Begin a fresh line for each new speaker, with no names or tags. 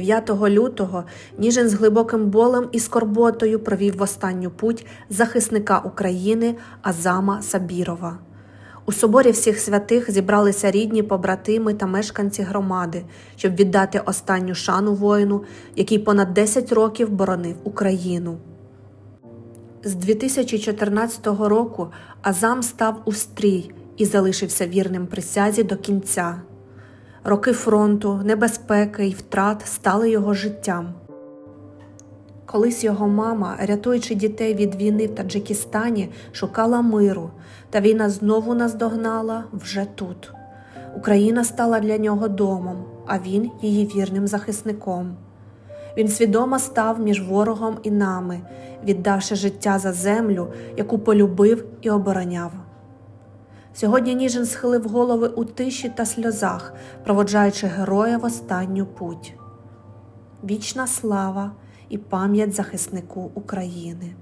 9 лютого Ніжин з глибоким болем і скорботою провів в останню путь захисника України Азама Сабірова. У соборі всіх святих зібралися рідні, побратими та мешканці громади, щоб віддати останню шану воїну, який понад 10 років боронив Україну. З 2014 року Азам став у стрій і залишився вірним присязі до кінця. Роки фронту, небезпеки й втрат стали його життям. Колись його мама, рятуючи дітей від війни в Таджикистані, шукала миру, та війна знову наздогнала вже тут. Україна стала для нього домом, а він її вірним захисником. Він свідомо став між ворогом і нами, віддавши життя за землю, яку полюбив і обороняв. Сьогодні Ніжин схилив голови у тиші та сльозах, проводжаючи героя в останню путь. Вічна слава і пам'ять захиснику України.